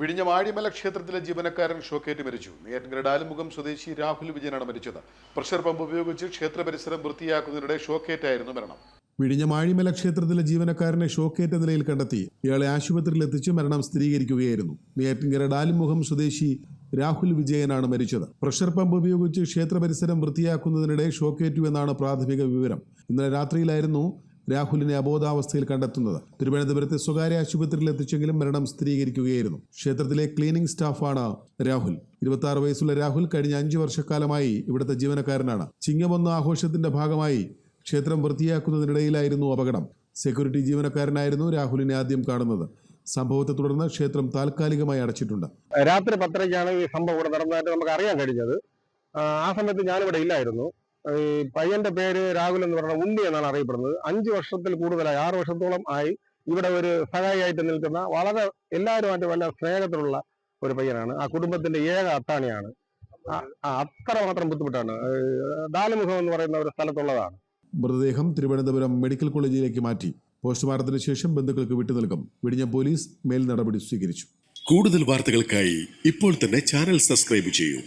വിഴിഞ്ഞ ക്ഷേത്രത്തിലെ ജീവനക്കാരൻ ഷോക്കേറ്റ് മരിച്ചു. നെയ്യാറ്റിൻകര മുഖം സ്വദേശി രാഹുൽ വിജയനാണ് മരിച്ചത്. പ്രഷർ പമ്പ് ഉപയോഗിച്ച് ക്ഷേത്ര പരിസരം വൃത്തിയാക്കുന്നതിനിടെ ഷോക്കേറ്റായിരുന്നു മരണം. വിഴിഞ്ഞ മാഴിമല ക്ഷേത്രത്തിലെ ജീവനക്കാരനെ ഷോക്കേറ്റ നിലയിൽ കണ്ടെത്തി. ഇയാളെ ആശുപത്രിയിൽ എത്തിച്ച് മരണം സ്ഥിരീകരിക്കുകയായിരുന്നു. നെയ്യാറ്റിൻകര ഡാലിമുഖം സ്വദേശി രാഹുൽ വിജയനാണ് മരിച്ചത്. പ്രഷർ പമ്പ് ഉപയോഗിച്ച് ക്ഷേത്ര പരിസരം വൃത്തിയാക്കുന്നതിനിടെ ഷോക്കേറ്റു എന്നാണ് പ്രാഥമിക വിവരം. ഇന്നലെ രാത്രിയിലായിരുന്നു രാഹുലിനെ അബോധാവസ്ഥയിൽ കണ്ടെത്തുന്നത്. തിരുവനന്തപുരത്തെ സ്വകാര്യ ആശുപത്രിയിൽ എത്തിച്ചെങ്കിലും മരണം സ്ഥിരീകരിക്കുകയായിരുന്നു. ക്ഷേത്രത്തിലെ ക്ലീനിംഗ് സ്റ്റാഫാണ് രാഹുൽ. ഇരുപത്തി വയസ്സുള്ള രാഹുൽ കഴിഞ്ഞ അഞ്ചു വർഷക്കാലമായി ഇവിടുത്തെ ജീവനക്കാരനാണ്. ചിങ്ങമൊന്ന് ആഘോഷത്തിന്റെ ഭാഗമായി ക്ഷേത്രം വൃത്തിയാക്കുന്നതിനിടയിലായിരുന്നു അപകടം. സെക്യൂരിറ്റി ജീവനക്കാരനായിരുന്നു രാഹുലിനെ ആദ്യം കാണുന്നത്. സംഭവത്തെ തുടർന്ന് ക്ഷേത്രം താൽക്കാലികമായി അടച്ചിട്ടുണ്ട്. രാത്രി പത്തരയ്ക്കാണ് ഈ സംഭവം ഇവിടെ നടന്നതായിട്ട് നമുക്ക് അറിയാൻ കഴിഞ്ഞത് ആ സമയത്ത് ഞാനിവിടെ ഇല്ലായിരുന്നു. ഈ പയ്യന്റെ പേര് രാഹുൽ എന്ന് പറയുന്ന ഉണ്ണി എന്നാണ് അറിയപ്പെടുന്നത്. അഞ്ച് വർഷത്തിൽ കൂടുതലായി ആറ് വർഷത്തോളം ആയി ഇവിടെ ഒരു സഹായിയായിട്ട് നിൽക്കുന്ന വളരെ എല്ലാവരുമായിട്ട് വളരെ സ്നേഹത്തിലുള്ള ഒരു പയ്യനാണ്. ആ കുടുംബത്തിന്റെ ഏക അത്താണിയാണ്. അത്ര മാത്രം ബുദ്ധിമുട്ടാണ്. ദാലുമുഖം എന്ന് പറയുന്ന ഒരു സ്ഥലത്തുള്ളതാണ്. മൃതദേഹം തിരുവനന്തപുരം മെഡിക്കൽ കോളേജിലേക്ക് മാറ്റി. പോസ്റ്റ്മോർട്ടത്തിന് ശേഷം ബന്ധുക്കൾക്ക് വിട്ടു നൽകും. വിടിഞ്ഞ പോലീസ് മേൽ നടപടി സ്വീകരിച്ചു. കൂടുതൽ വാർത്തകൾക്കായി ഇപ്പോൾ തന്നെ ചാനൽ സബ്സ്ക്രൈബ് ചെയ്യൂ.